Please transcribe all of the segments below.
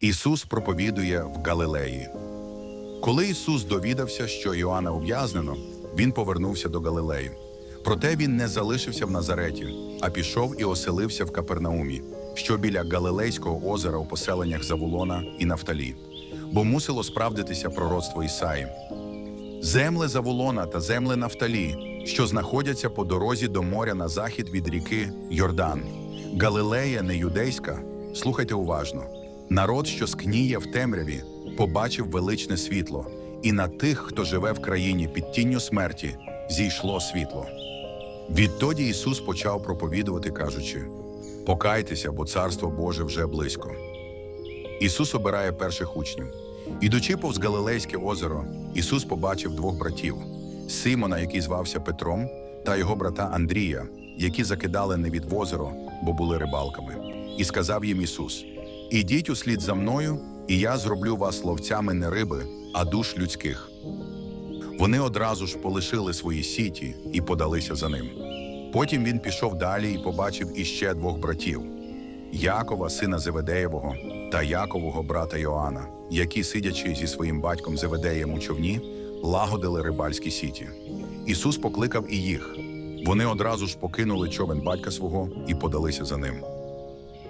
Ісус проповідує в Галилеї. Коли Ісус довідався, що Йоанна ув'язнено, він повернувся до Галилеї. Проте він не залишився в Назареті, а пішов і оселився в Капернаумі, що біля Галилейського озера у поселеннях Завулона і Нафталі, бо мусило справдитися пророцтво Ісаї. Земле Завулона та земле Нафталі, що знаходяться по дорозі до моря на захід від ріки Йордан. Галилея не юдейська, слухайте уважно. Народ, що скніє в темряві, побачив величне світло, і на тих, хто живе в країні під тінню смерті, зійшло світло. Відтоді Ісус почав проповідувати, кажучи: Покайтеся, бо царство Боже вже близько. Ісус обирає перших учнів. Ідучи повз Галилейське озеро, Ісус побачив двох братів: Симона, який звався Петром, та його брата Андрія, які закидали не від озеро, бо були рибалками. І сказав їм Ісус: Ідіть услід за мною, і я зроблю вас ловцями не риби, а душ людських. Вони одразу ж полишили свої сіті і подалися за ним. Потім він пішов далі і побачив іще двох братів: Якова, сина Зеведеєвого, та Якового брата Йоанна, які, сидячи зі своїм батьком Зеведеєм у човні, лагодили рибальські сіті. Ісус покликав і їх. Вони одразу ж покинули човен батька свого і подалися за ним.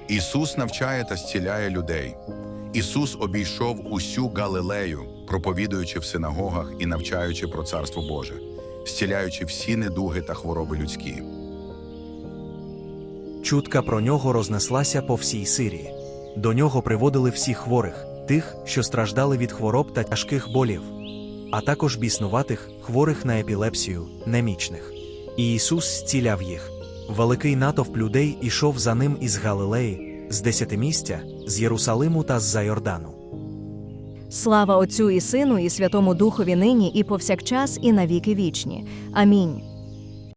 Ісус навчає та зціляє людей. Ісус обійшов усю Галилею, проповідуючи в синагогах і навчаючи про Царство Боже, зціляючи всі недуги та хвороби людські. Чутка про нього рознеслася по всій Сирії. До нього приводили всіх хворих, тих, що страждали від хвороб та тяжких болів, а також біснуватих, хворих на епілепсію, немічних. І Ісус зціляв їх. Великий натовп людей ішов за ним із Галилеї, з десятимістя, з Єрусалиму та з-за Йордану. Слава Отцю і Сину, і Святому Духові нині, і повсякчас, і навіки вічні. Амінь.